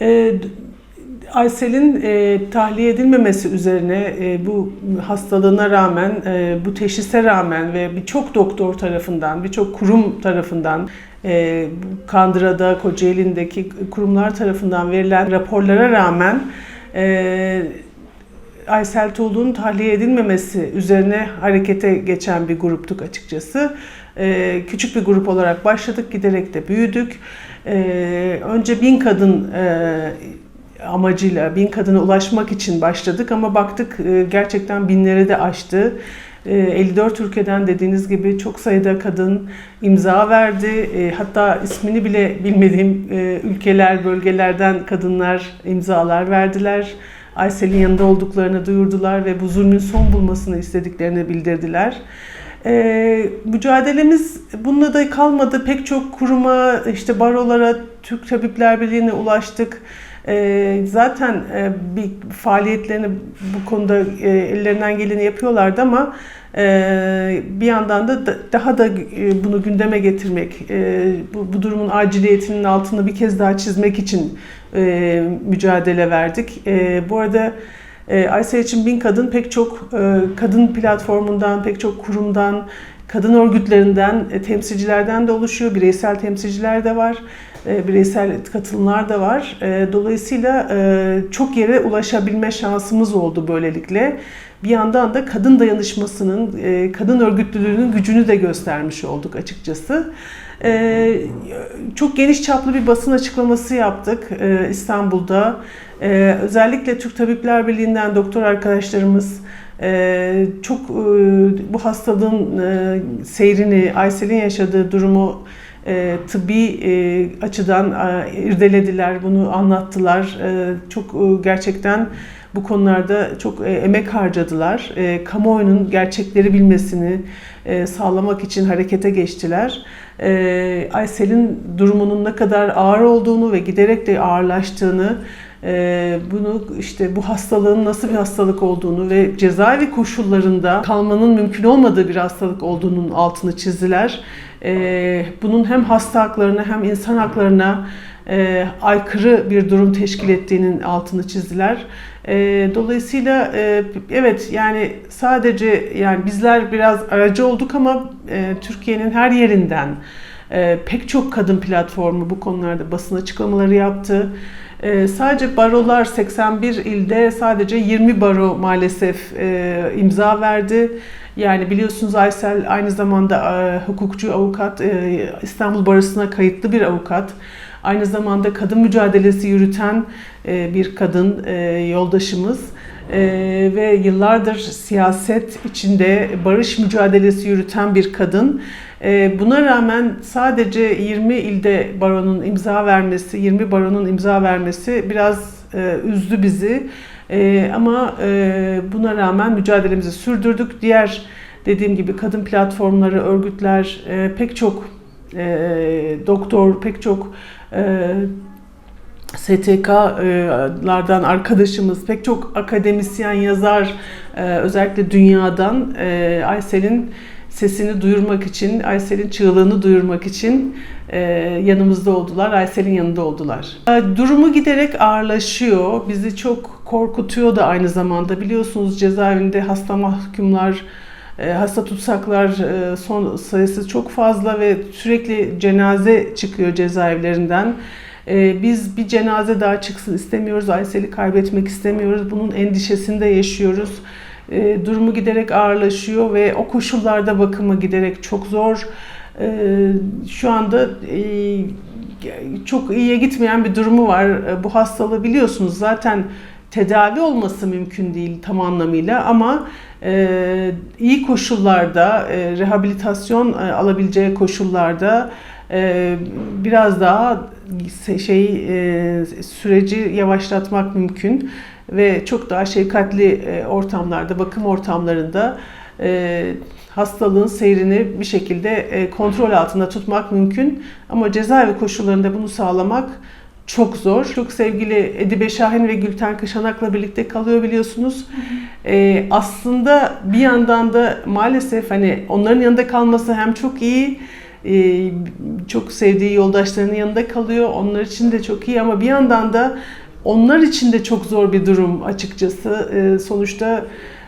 E, Aysel'in e, tahliye edilmemesi üzerine e, bu hastalığına rağmen, e, bu teşhise rağmen ve birçok doktor tarafından, birçok kurum tarafından, e, Kandıra'da, Kocaeli'ndeki kurumlar tarafından verilen raporlara rağmen e, Aysel Tuğlu'nun tahliye edilmemesi üzerine harekete geçen bir gruptuk açıkçası. Ee, küçük bir grup olarak başladık, giderek de büyüdük. Ee, önce bin kadın e, amacıyla, bin kadına ulaşmak için başladık ama baktık e, gerçekten binleri de aştı. E, 54 ülkeden dediğiniz gibi çok sayıda kadın imza verdi. E, hatta ismini bile bilmediğim e, ülkeler, bölgelerden kadınlar imzalar verdiler. Aysel'in yanında olduklarını duyurdular ve bu zulmün son bulmasını istediklerini bildirdiler. Ee, mücadelemiz bununla da kalmadı. Pek çok kuruma, işte barolara, Türk Tabipler Birliği'ne ulaştık. Ee, zaten e, bir faaliyetlerini bu konuda e, ellerinden geleni yapıyorlardı ama e, bir yandan da da- daha da e, bunu gündeme getirmek, e, bu, bu durumun aciliyetinin altını bir kez daha çizmek için e, mücadele verdik. E, bu arada e, Aysel için Bin Kadın pek çok e, kadın platformundan, pek çok kurumdan, kadın örgütlerinden, e, temsilcilerden de oluşuyor. Bireysel temsilciler de var, e, bireysel katılımlar da var. Dolayısıyla çok yere ulaşabilme şansımız oldu böylelikle. Bir yandan da kadın dayanışmasının, kadın örgütlülüğünün gücünü de göstermiş olduk açıkçası. E, çok geniş çaplı bir basın açıklaması yaptık e, İstanbul'da. E, özellikle Türk Tabipler Birliği'nden doktor arkadaşlarımız e, çok e, bu hastalığın e, seyrini, Aysel'in yaşadığı durumu e, tıbbi e, açıdan e, irdelediler, bunu anlattılar. E, çok e, gerçekten bu konularda çok e, emek harcadılar. E, kamuoyunun gerçekleri bilmesini e, sağlamak için harekete geçtiler. Aysel'in durumunun ne kadar ağır olduğunu ve giderek de ağırlaştığını, bunu işte bu hastalığın nasıl bir hastalık olduğunu ve cezaevi koşullarında kalmanın mümkün olmadığı bir hastalık olduğunun altını çizdiler. Bunun hem hasta haklarına hem insan haklarına e, aykırı bir durum teşkil ettiğinin altını çizdiler. E, dolayısıyla e, evet yani sadece yani bizler biraz aracı olduk ama e, Türkiye'nin her yerinden e, pek çok kadın platformu bu konularda basın açıklamaları yaptı. E, sadece barolar 81 ilde sadece 20 baro maalesef e, imza verdi. Yani biliyorsunuz Aysel aynı zamanda e, hukukçu, avukat, e, İstanbul Barosu'na kayıtlı bir avukat. Aynı zamanda kadın mücadelesi yürüten e, bir kadın e, yoldaşımız. E, ve yıllardır siyaset içinde barış mücadelesi yürüten bir kadın. Buna rağmen sadece 20 ilde baronun imza vermesi, 20 baronun imza vermesi biraz üzdü bizi. Ama buna rağmen mücadelemizi sürdürdük. Diğer dediğim gibi kadın platformları, örgütler, pek çok doktor, pek çok e, STK'lardan arkadaşımız, pek çok akademisyen, yazar, e, özellikle dünyadan e, Aysel'in sesini duyurmak için, Aysel'in çığlığını duyurmak için e, yanımızda oldular, Aysel'in yanında oldular. Durumu giderek ağırlaşıyor, bizi çok korkutuyor da aynı zamanda. Biliyorsunuz cezaevinde hasta mahkumlar, hasta tutsaklar e, son sayısı çok fazla ve sürekli cenaze çıkıyor cezaevlerinden. E, Biz bir cenaze daha çıksın istemiyoruz, Aysel'i kaybetmek istemiyoruz. Bunun endişesinde yaşıyoruz. E, Durumu giderek ağırlaşıyor ve o koşullarda bakımı giderek çok zor. E, Şu anda e, çok iyiye gitmeyen bir durumu var. E, Bu hastalığı biliyorsunuz zaten tedavi olması mümkün değil tam anlamıyla ama e, iyi koşullarda, e, rehabilitasyon e, alabileceği koşullarda e, biraz daha şey süreci yavaşlatmak mümkün ve çok daha şefkatli ortamlarda, bakım ortamlarında hastalığın seyrini bir şekilde kontrol altında tutmak mümkün. Ama cezaevi koşullarında bunu sağlamak çok zor. Çok sevgili Edibe Şahin ve Gülten Kışanak'la birlikte kalıyor biliyorsunuz. Ee, aslında bir yandan da maalesef hani onların yanında kalması hem çok iyi e, çok sevdiği yoldaşlarının yanında kalıyor. Onlar için de çok iyi ama bir yandan da onlar için de çok zor bir durum açıkçası. E, sonuçta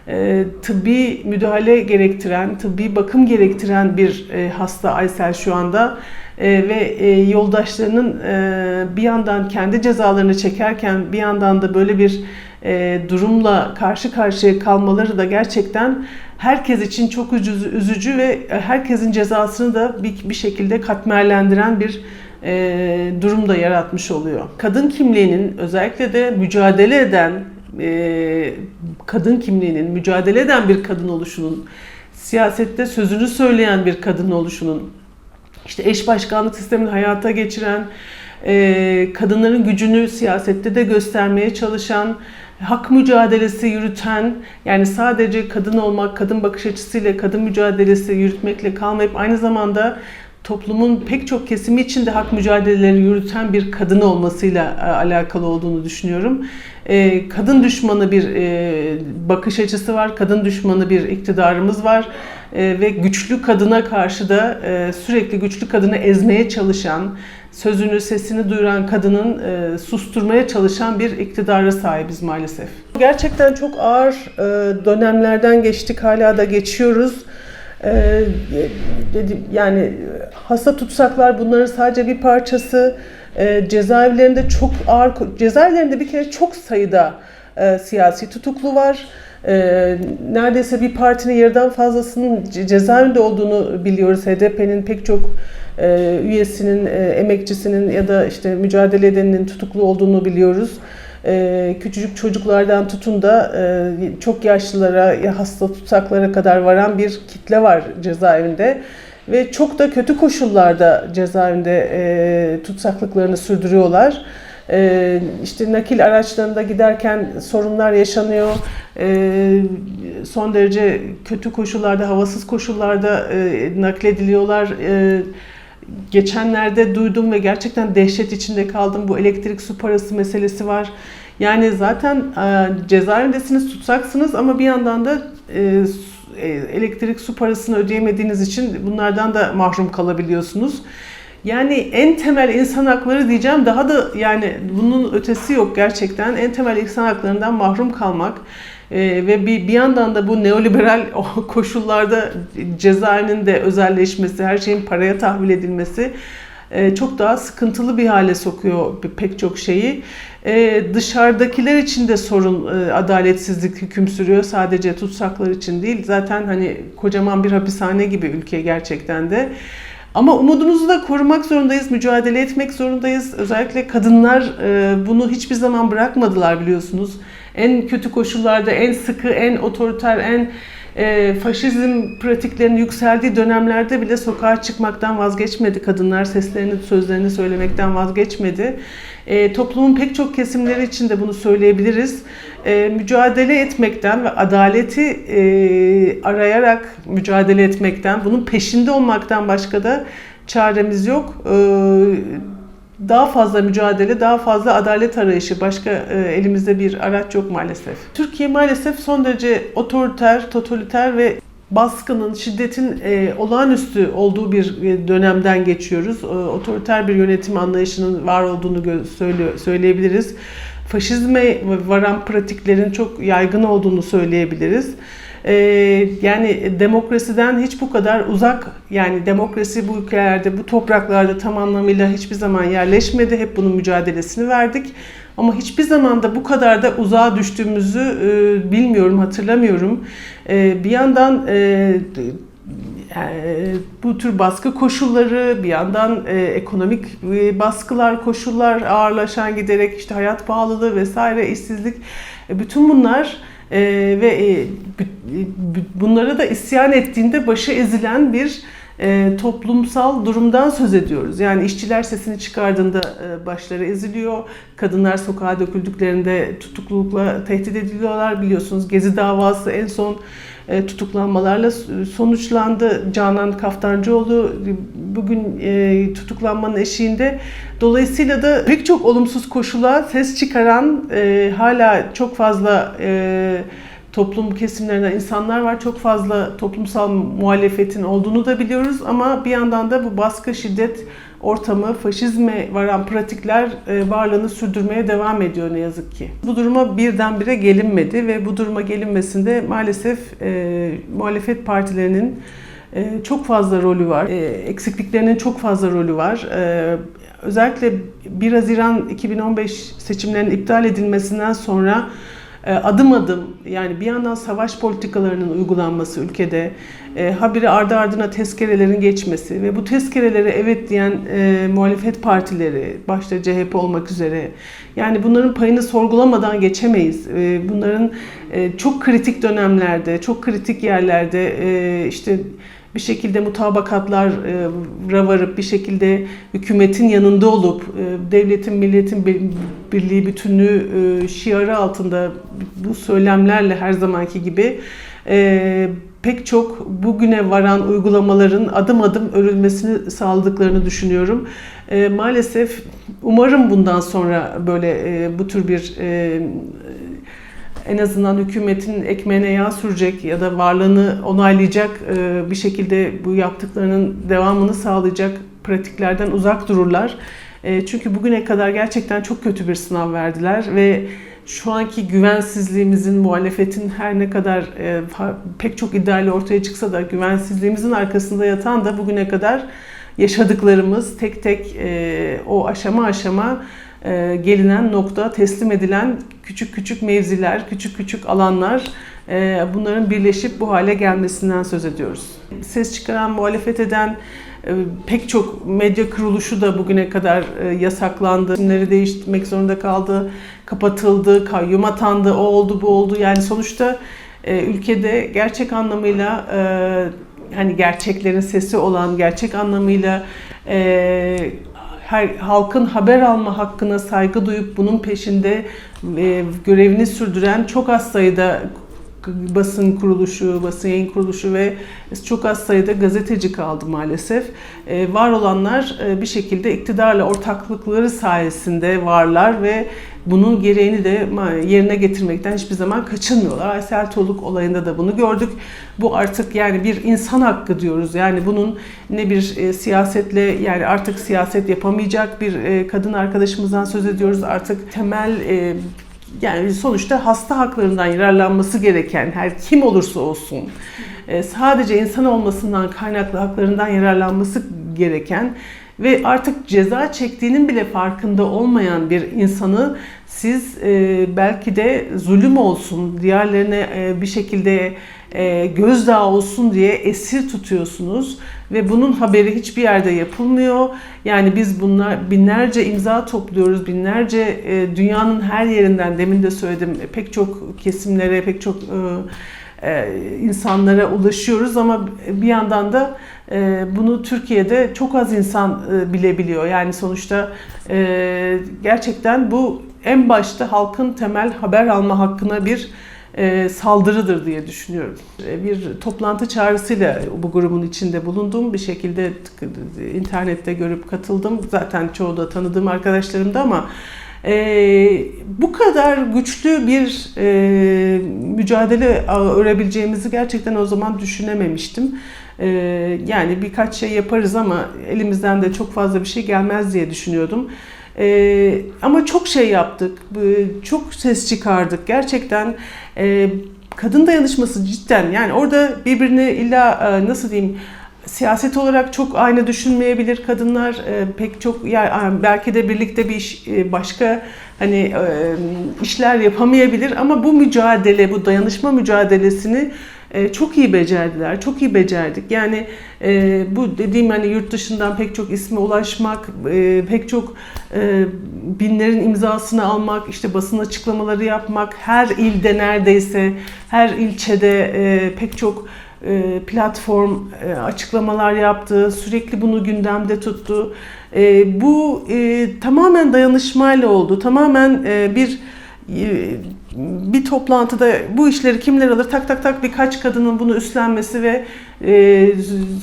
e, tıbbi müdahale gerektiren, tıbbi bakım gerektiren bir e, hasta Aysel şu anda. E, ve e, yoldaşlarının e, bir yandan kendi cezalarını çekerken bir yandan da böyle bir e, durumla karşı karşıya kalmaları da gerçekten herkes için çok üzücü, üzücü ve herkesin cezasını da bir, bir şekilde katmerlendiren bir e, durum da yaratmış oluyor. Kadın kimliğinin özellikle de mücadele eden e, kadın kimliğinin mücadele eden bir kadın oluşunun siyasette sözünü söyleyen bir kadın oluşunun işte eş başkanlık sistemini hayata geçiren, e, kadınların gücünü siyasette de göstermeye çalışan, hak mücadelesi yürüten, yani sadece kadın olmak, kadın bakış açısıyla kadın mücadelesi yürütmekle kalmayıp aynı zamanda toplumun pek çok kesimi için de hak mücadeleleri yürüten bir kadın olmasıyla e, alakalı olduğunu düşünüyorum. E, kadın düşmanı bir e, bakış açısı var, kadın düşmanı bir iktidarımız var ve güçlü kadına karşı da sürekli güçlü kadını ezmeye çalışan, sözünü, sesini duyuran kadının susturmaya çalışan bir iktidara sahibiz maalesef. Gerçekten çok ağır dönemlerden geçtik, hala da geçiyoruz. Ee, dedim yani hasta tutsaklar bunların sadece bir parçası. Ee, cezaevlerinde çok ağır cezaevlerinde bir kere çok sayıda e, siyasi tutuklu var. Ee, neredeyse bir partinin yarıdan fazlasının cezaevinde olduğunu biliyoruz. HDP'nin pek çok e, üyesinin, e, emekçisinin ya da işte mücadele edeninin tutuklu olduğunu biliyoruz. Ee, küçücük çocuklardan tutun da e, çok yaşlılara, hasta tutsaklara kadar varan bir kitle var cezaevinde. Ve çok da kötü koşullarda cezaevinde e, tutsaklıklarını sürdürüyorlar. E, işte nakil araçlarında giderken sorunlar yaşanıyor. son derece kötü koşullarda, havasız koşullarda naklediliyorlar. Geçenlerde duydum ve gerçekten dehşet içinde kaldım. Bu elektrik su parası meselesi var. Yani zaten e, cezaevindesiniz, tutsaksınız ama bir yandan da e, e, elektrik su parasını ödeyemediğiniz için bunlardan da mahrum kalabiliyorsunuz. Yani en temel insan hakları diyeceğim daha da yani bunun ötesi yok gerçekten. En temel insan haklarından mahrum kalmak ee, ve bir, bir yandan da bu neoliberal koşullarda cezaevinin de özelleşmesi, her şeyin paraya tahvil edilmesi e, çok daha sıkıntılı bir hale sokuyor pek çok şeyi. E, dışarıdakiler için de sorun, e, adaletsizlik hüküm sürüyor. Sadece tutsaklar için değil. Zaten hani kocaman bir hapishane gibi ülke gerçekten de. Ama umudumuzu da korumak zorundayız, mücadele etmek zorundayız. Özellikle kadınlar bunu hiçbir zaman bırakmadılar biliyorsunuz. En kötü koşullarda, en sıkı, en otoriter, en e, faşizm pratiklerinin yükseldiği dönemlerde bile sokağa çıkmaktan vazgeçmedi kadınlar. Seslerini, sözlerini söylemekten vazgeçmedi. E, toplumun pek çok kesimleri için de bunu söyleyebiliriz. E, mücadele etmekten ve adaleti e, arayarak mücadele etmekten, bunun peşinde olmaktan başka da çaremiz yok. E, daha fazla mücadele, daha fazla adalet arayışı. Başka e, elimizde bir araç yok maalesef. Türkiye maalesef son derece otoriter, totaliter ve baskının, şiddetin e, olağanüstü olduğu bir e, dönemden geçiyoruz. E, otoriter bir yönetim anlayışının var olduğunu söyle, söyleyebiliriz. Faşizme varan pratiklerin çok yaygın olduğunu söyleyebiliriz. Ee, yani demokrasiden hiç bu kadar uzak yani demokrasi bu ülkelerde bu topraklarda tam anlamıyla hiçbir zaman yerleşmedi. Hep bunun mücadelesini verdik. Ama hiçbir zaman da bu kadar da uzağa düştüğümüzü e, bilmiyorum, hatırlamıyorum. E, bir yandan e, e, bu tür baskı koşulları, bir yandan e, ekonomik e, baskılar, koşullar ağırlaşan giderek işte hayat pahalılığı vesaire, işsizlik, e, bütün bunlar e, ve e, bunlara da isyan ettiğinde başı ezilen bir e, toplumsal durumdan söz ediyoruz. Yani işçiler sesini çıkardığında e, başları eziliyor. Kadınlar sokağa döküldüklerinde tutuklulukla tehdit ediliyorlar. Biliyorsunuz Gezi davası en son e, tutuklanmalarla sonuçlandı. Canan Kaftancıoğlu bugün e, tutuklanmanın eşiğinde. Dolayısıyla da pek çok olumsuz koşula ses çıkaran e, hala çok fazla toplum kesimlerinden insanlar var. Çok fazla toplumsal muhalefetin olduğunu da biliyoruz ama bir yandan da bu baskı, şiddet ortamı, faşizme varan pratikler e, varlığını sürdürmeye devam ediyor ne yazık ki. Bu duruma birdenbire gelinmedi ve bu duruma gelinmesinde maalesef e, muhalefet partilerinin e, çok fazla rolü var. E, eksikliklerinin çok fazla rolü var. E, özellikle 1 Haziran 2015 seçimlerinin iptal edilmesinden sonra adım adım yani bir yandan savaş politikalarının uygulanması ülkede, e, habire ardı ardına tezkerelerin geçmesi ve bu tezkerelere evet diyen e, muhalefet partileri, başta CHP olmak üzere, yani bunların payını sorgulamadan geçemeyiz. E, bunların e, çok kritik dönemlerde, çok kritik yerlerde e, işte bir şekilde mutabakatlara varıp bir şekilde hükümetin yanında olup e, devletin milletin birliği bütünlüğü e, şiarı altında bu söylemlerle her zamanki gibi e, pek çok bugüne varan uygulamaların adım adım örülmesini sağladıklarını düşünüyorum. Maalesef umarım bundan sonra böyle bu tür bir en azından hükümetin ekmeğine yağ sürecek ya da varlığını onaylayacak e, bir şekilde bu yaptıklarının devamını sağlayacak pratiklerden uzak dururlar. E, çünkü bugüne kadar gerçekten çok kötü bir sınav verdiler ve şu anki güvensizliğimizin, muhalefetin her ne kadar e, pek çok iddiayla ortaya çıksa da güvensizliğimizin arkasında yatan da bugüne kadar yaşadıklarımız tek tek o aşama aşama e, gelinen nokta, teslim edilen küçük küçük mevziler, küçük küçük alanlar e, bunların birleşip bu hale gelmesinden söz ediyoruz. Ses çıkaran, muhalefet eden e, pek çok medya kuruluşu da bugüne kadar yasaklandı. İsimleri değiştirmek zorunda kaldı, kapatıldı, kayyum atandı, o oldu bu oldu. Yani sonuçta ülkede gerçek anlamıyla hani gerçeklerin sesi olan, gerçek anlamıyla her halkın haber alma hakkına saygı duyup bunun peşinde e, görevini sürdüren çok az sayıda basın kuruluşu, basın yayın kuruluşu ve çok az sayıda gazeteci kaldı maalesef. Ee, var olanlar e, bir şekilde iktidarla ortaklıkları sayesinde varlar ve bunun gereğini de yerine getirmekten hiçbir zaman kaçınmıyorlar. Aysel Toluk olayında da bunu gördük. Bu artık yani bir insan hakkı diyoruz. Yani bunun ne bir e, siyasetle yani artık siyaset yapamayacak bir e, kadın arkadaşımızdan söz ediyoruz. Artık temel yani sonuçta hasta haklarından yararlanması gereken her kim olursa olsun e, sadece insan olmasından kaynaklı haklarından yararlanması gereken ve artık ceza çektiğinin bile farkında olmayan bir insanı siz e, belki de zulüm olsun, diğerlerine e, bir şekilde e, gözdağı olsun diye esir tutuyorsunuz ve bunun haberi hiçbir yerde yapılmıyor. Yani biz bunlar binlerce imza topluyoruz, binlerce e, dünyanın her yerinden demin de söyledim pek çok kesimlere, pek çok e, e, insanlara ulaşıyoruz ama bir yandan da bunu Türkiye'de çok az insan bilebiliyor. Yani sonuçta gerçekten bu en başta halkın temel haber alma hakkına bir e, saldırıdır diye düşünüyorum. E, bir toplantı çağrısıyla bu grubun içinde bulundum. Bir şekilde internette görüp katıldım. Zaten çoğu da tanıdığım arkadaşlarımdı ama e, bu kadar güçlü bir e, mücadele örebileceğimizi gerçekten o zaman düşünememiştim. E, yani birkaç şey yaparız ama elimizden de çok fazla bir şey gelmez diye düşünüyordum. E, ama çok şey yaptık, çok ses çıkardık. Gerçekten e, kadın dayanışması cidden yani orada birbirini illa e, nasıl diyeyim siyaset olarak çok aynı düşünmeyebilir kadınlar e, pek çok yani belki de birlikte bir iş e, başka hani e, işler yapamayabilir ama bu mücadele bu dayanışma mücadelesini e, çok iyi becerdiler, çok iyi becerdik. Yani e, bu dediğim hani yurt dışından pek çok isme ulaşmak, e, pek çok e, binlerin imzasını almak, işte basın açıklamaları yapmak, her ilde neredeyse, her ilçede e, pek çok e, platform e, açıklamalar yaptı, sürekli bunu gündemde tuttu. E, bu tamamen dayanışmayla oldu, tamamen bir bir toplantıda bu işleri kimler alır tak tak tak birkaç kadının bunu üstlenmesi ve e,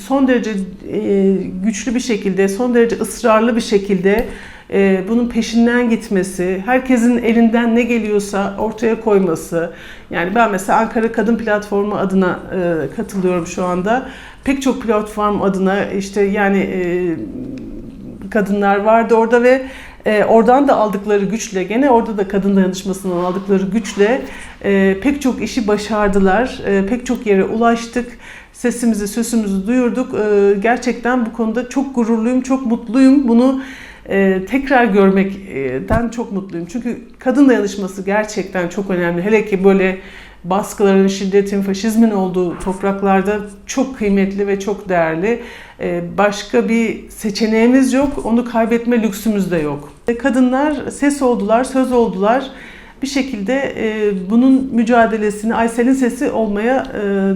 son derece e, güçlü bir şekilde, son derece ısrarlı bir şekilde e, bunun peşinden gitmesi, herkesin elinden ne geliyorsa ortaya koyması. Yani ben mesela Ankara Kadın Platformu adına e, katılıyorum şu anda. Pek çok platform adına işte yani e, kadınlar vardı orada ve e, oradan da aldıkları güçle, gene orada da kadın dayanışmasından aldıkları güçle e, pek çok işi başardılar. E, pek çok yere ulaştık. Sesimizi, sözümüzü duyurduk. E, gerçekten bu konuda çok gururluyum, çok mutluyum. Bunu e, tekrar görmekten çok mutluyum. Çünkü kadın dayanışması gerçekten çok önemli. Hele ki böyle baskıların, şiddetin, faşizmin olduğu topraklarda çok kıymetli ve çok değerli. Ee, Başka bir seçeneğimiz yok, onu kaybetme lüksümüz de yok. Kadınlar ses oldular, söz oldular. Bir şekilde e, bunun mücadelesini Aysel'in sesi olmaya e,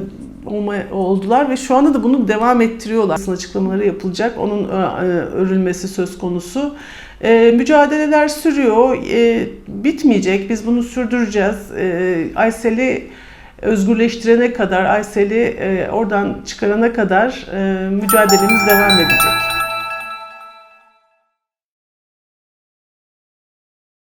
olmaya oldular ve şu anda da bunu devam ettiriyorlar. Basın açıklamaları yapılacak, onun e, e, örülmesi söz konusu. E, mücadeleler sürüyor, e, bitmeyecek. Biz bunu sürdüreceğiz. E, Aysel'i özgürleştirene kadar, Aysel'i e, oradan çıkarana kadar e, mücadelemiz devam edecek.